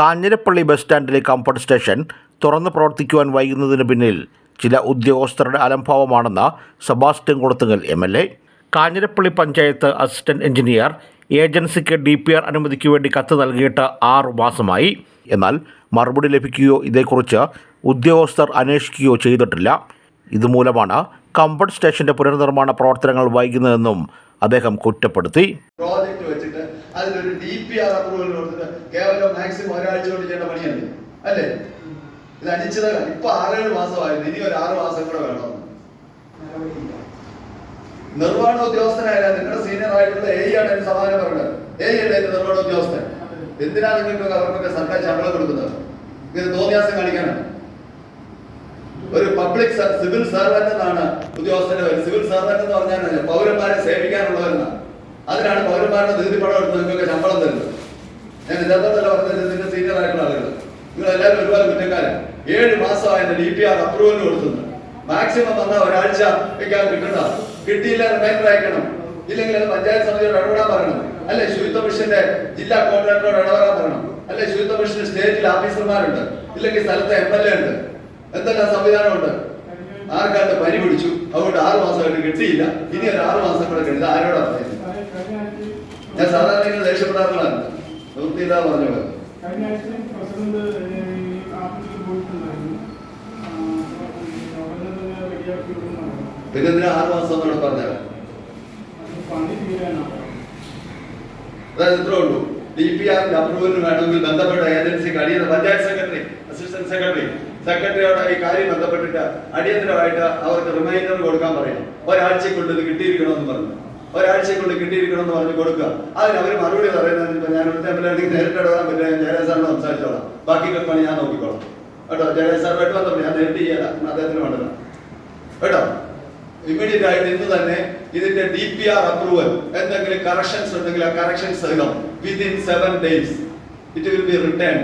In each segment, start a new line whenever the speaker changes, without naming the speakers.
Kanjirappally bus സ്റ്റാൻഡിലെ comfort station തുറന്ന് പ്രവർത്തിക്കുവാൻ വൈകുന്നതിന് പിന്നിൽ ചില ഉദ്യോഗസ്ഥരുടെ അലംഭാവമാണെന്ന് Sebastian Kulathunkal M L A. Kanjirappally panchayat assistant engineer ഏജൻസിക്ക് ഡി പി ആർ അനുമതിക്ക് വേണ്ടി കത്ത് നൽകിയിട്ട് ആറു മാസമായി. എന്നാൽ മറുപടി ലഭിക്കുകയോ ഇതേക്കുറിച്ച് ഉദ്യോഗസ്ഥർ അന്വേഷിക്കുകയോ ചെയ്തിട്ടില്ല. ഇതുമൂലമാണ് കംഫർട്ട് സ്റ്റേഷന്റെ പുനർനിർമ്മാണ പ്രവർത്തനങ്ങൾ വൈകുന്നതെന്നും അദ്ദേഹം കുറ്റപ്പെടുത്തി.
അതിലൊരു ഡി പി ആർ അപ്രൂവൽ കൊടുത്തിട്ട് കേവലം മാക്സിമം ഒരാഴ്ച കൊണ്ട് ചെയ്യേണ്ട പണിയാണ്. അല്ലേ? ഇത് അനിശ്ചിത ഇപ്പൊ ആറേഴ് മാസമായിരുന്നു. ഇനി ഒരു ആറ് മാസം കൂടെ വേണം. നിർവഹണ ഉദ്യോഗസ്ഥനായാലും നിങ്ങളുടെ സീനിയർ ആയിട്ടുള്ള എ ആണ് എന്റെ സമാനം പറഞ്ഞത്. എ എന്റെ നിർവഹണ ഉദ്യോഗസ്ഥൻ? എന്തിനാ നിങ്ങൾക്ക് അവർക്കൊക്കെ സർക്കാർ ശമ്പളം കൊടുക്കുന്നത്? ഇത് തോന്നിയാസം കാണിക്കാനാണ് ഒരു പബ്ലിക് സിവിൽ സർവന്റ് എന്നാണ് ഉദ്യോഗസ്ഥന്റെ സിവിൽ സർവന്റ് എന്ന് പറഞ്ഞാൽ പൗരന്മാരെ സേവിക്കാനുള്ളവരെന്നാണ്. അതിനാണ് പൗരന്മാരുടെ നികുതി പണം എടുത്ത് നിങ്ങൾക്ക് ശമ്പളം തരുന്നത്. ഞാൻ ഇതല്ല പറഞ്ഞത് നിങ്ങൾ സീനിയർ ആയിട്ടുള്ള ആളുകൾ. നിങ്ങൾ എല്ലാവരും ഒരുപാട് കുറ്റക്കാരൻ ഏഴ് മാസമായിട്ട് ഡി പി ആർ അപ്രൂവൽ കൊടുത്തുന്നു മാക്സിമം വന്നാൽ ഒരാഴ്ച വെക്കാൻ കിട്ടണ്ട. കിട്ടിയില്ല റിമൈൻഡർ അയക്കണം. ഇല്ലെങ്കിൽ അത് പഞ്ചായത്ത് സമിതിയോട് ഇടപെടാൻ പറയണം. അല്ലെ ശുചിത്വ മിഷന്റെ ജില്ലാ കോർഡിനേറ്ററോട് ഇടപെടാൻ പറയണം. അല്ലെ ശുചിത്വ മിഷന്റെ സ്റ്റേറ്റിൽ ഓഫീസർമാരുണ്ട് ഇല്ലെങ്കിൽ സ്ഥലത്തെ എം എൽ എ ഉണ്ട്. എന്തെല്ലാം സംവിധാനമുണ്ട്? ആർക്കാണ്ട് പനി പിടിച്ചു? അതുകൊണ്ട് ആറ് മാസമായിട്ട് കിട്ടിയില്ല. ഇനി ഒരു ആറ് മാസം കൂടെ കിട്ടില്ല ആരോടാ പറയുന്നത്? ഞാൻ സാധാരണ ഇങ്ങനെ ദേഷ്യപ്പെടാറുള്ളതാണ് നിർത്തിയില്ല പറഞ്ഞു പോയത്.
പ്രസിഡന്റ് ഈ ആഫീസിൽ പോയിട്ടുണ്ടായിരുന്നു. ആ, ഉടനെ തന്നെ റെഡിയാക്കി വിടുന്നതാണ്
പിന്നെ എന്തിനാ ആറ് മാസം എന്നോട് പറഞ്ഞത് അതായത് ഇത്രേ ഉള്ളൂ. ഡി പി ആറിന്റെ അപ്രൂവലിന് വേണമെങ്കിൽ ബന്ധപ്പെട്ട ഏജൻസിക്ക് അടിയന്തര പഞ്ചായത്ത് സെക്രട്ടറി അസിസ്റ്റന്റ് സെക്രട്ടറി സെക്രട്ടറിയോട് ഈ കാര്യം ബന്ധപ്പെട്ടിട്ട് അടിയന്തരമായിട്ട് അവർക്ക് റിമൈൻഡർ കൊടുക്കാൻ പറയണം. ഒരാഴ്ചക്കുള്ളിൽ ഇത് കിട്ടിയിരിക്കണമെന്ന് പറഞ്ഞു. ഒരാഴ്ചക്കുള്ളിൽ കിട്ടിയിരിക്കണമെന്ന് പറഞ്ഞ് കൊടുക്കുക. അതിന് അവർ മറുപടി പറയുന്നത് ഞാൻ ഒരു എ നേരിട്ട് ഇടപെടാൻ പറ്റില്ല ജയരാജ് സാറിനോട് സംസാരിച്ചോളാം. ബാക്കി പണി ഞാൻ നോക്കിക്കോളാം. കേട്ടോ ജയരാജ് സാറുമായിട്ട് ബന്ധപ്പെട്ട് ഞാൻ നേരിട്ട് ചെയ്യാൻ അദ്ദേഹത്തിന് വേണ്ടത് കേട്ടോ ഇമ്മീഡിയറ്റ് ആയിട്ട് ഇന്ന് തന്നെ ഇതിന്റെ ഡി പി ആർ അപ്രൂവൽ എന്തെങ്കിലും കറക്ഷൻസ് ഉണ്ടെങ്കിൽ ആ കറക്ഷൻ സഹിതം within seven days it will be return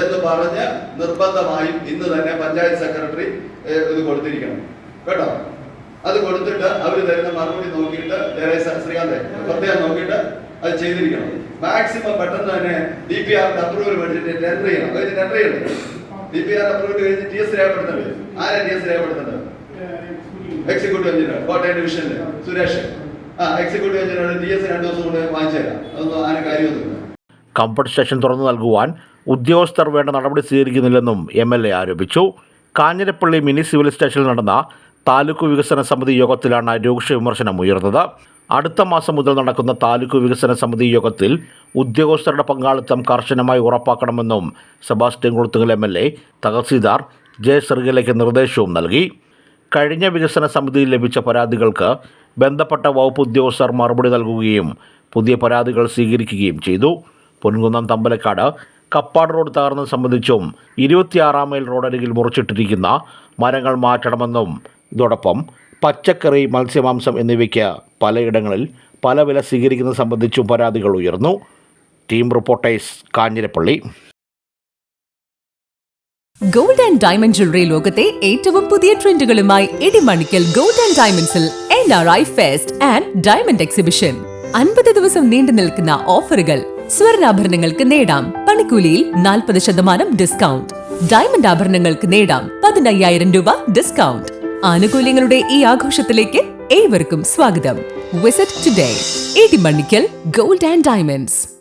എന്ന് പറഞ്ഞ് നിർബന്ധമായും ഇന്ന് തന്നെ പഞ്ചായത്ത് സെക്രട്ടറി ഇത് കൊടുത്തിരിക്കണം. കേട്ടോ അത് കൊടുത്തിട്ട് അവർ തരുന്ന മറുപടി നോക്കിയിട്ട് ശ്രീകാന്തെ പ്രത്യേകം നോക്കിയിട്ട് അത് ചെയ്തിരിക്കണം. മാക്സിമം പെട്ടെന്ന് തന്നെ ഡി പി ആറിന്റെ അപ്രൂവൽ മേടിച്ചിട്ട് ടെൻഡർ ചെയ്യണം. അതായത് ടെൻഡർ ചെയ്യണം ഡി പി ആർ അപ്രൂവൽ കഴിഞ്ഞ് ടി എസ് രേഖപ്പെടുത്തേണ്ടത് ആരാ ടി എസ് രേഖപ്പെടുത്തേണ്ടത്? എക്സിക്യൂട്ടീവ് എഞ്ചിനീയർ കോട്ടയം ഡിവിഷനിലെ സുരേഷ്. ആ എക്സിക്യൂട്ടീവ് എഞ്ചിനീയർ ടി എസ് രണ്ട് ദിവസം കൊണ്ട് വാങ്ങിച്ചു തരാം. അതൊന്നും ആന കാര്യമൊന്നുമില്ല.
കംഫർട്ട് സ്റ്റേഷൻ തുറന്നു നൽകുവാൻ ഉദ്യോഗസ്ഥർ വേണ്ട നടപടി സ്വീകരിക്കുന്നില്ലെന്നും എം എൽ എ ആരോപിച്ചു. കാഞ്ഞിരപ്പള്ളി മിനി സിവിൽ സ്റ്റേഷനിൽ നടന്ന താലൂക്ക് വികസന സമിതി യോഗത്തിലാണ് രൂക്ഷ വിമർശനം ഉയർന്നത്. അടുത്ത മാസം മുതൽ നടക്കുന്ന താലൂക്ക് വികസന സമിതി യോഗത്തിൽ ഉദ്യോഗസ്ഥരുടെ പങ്കാളിത്തം കർശനമായി ഉറപ്പാക്കണമെന്നും Sebastian Kulathunkal M L A tahsildar J സെർഗിലേക്ക് നിർദ്ദേശവും നൽകി. കഴിഞ്ഞ വികസന സമിതിയിൽ ലഭിച്ച പരാതികൾക്ക് ബന്ധപ്പെട്ട വകുപ്പ് ഉദ്യോഗസ്ഥർ മറുപടി നൽകുകയും പുതിയ പരാതികൾ സ്വീകരിക്കുകയും ചെയ്തു. പൊൻകുന്നം തമ്പലക്കാട് കപ്പാട് റോഡ് തകർന്നത് സംബന്ധിച്ചും ഇരുപത്തിയാറാം മൈൽ റോഡരികിൽ മുറിച്ചിട്ടിരിക്കുന്ന മരങ്ങൾ മാറ്റണമെന്നും ഇതോടൊപ്പം പച്ചക്കറി മത്സ്യമാംസം എന്നിവയ്ക്ക് പലയിടങ്ങളിൽ പല വില സ്വീകരിക്കുന്നത് സംബന്ധിച്ചും പരാതികൾ ഉയർന്നു. Team reporters Kanjirappally.
Gold and diamond jewellery ലോകത്തെ ഏറ്റവും പുതിയ ട്രെൻഡുകളുമായി ഇടിമണിക്കൽ ഗോൾഡ് ആൻഡ് ഡയമണ്ട്സിൽ N R I fest and diamond exhibition അൻപത് ദിവസം നീണ്ടു നിൽക്കുന്ന ഓഫറുകൾ സ്വർണാഭരണങ്ങൾക്ക് നേടാം. പണിക്കൂലിയിൽ നാൽപ്പത് ശതമാനം ഡിസ്കൗണ്ട് ഡയമണ്ട് ആഭരണങ്ങൾക്ക് നേടാം പതിനയ്യായിരം രൂപ ഡിസ്കൗണ്ട് ആനുകൂല്യങ്ങളുടെ ഈ ആഘോഷത്തിലേക്ക് ഏവർക്കും സ്വാഗതം. Visit today Idimannickal gold and diamonds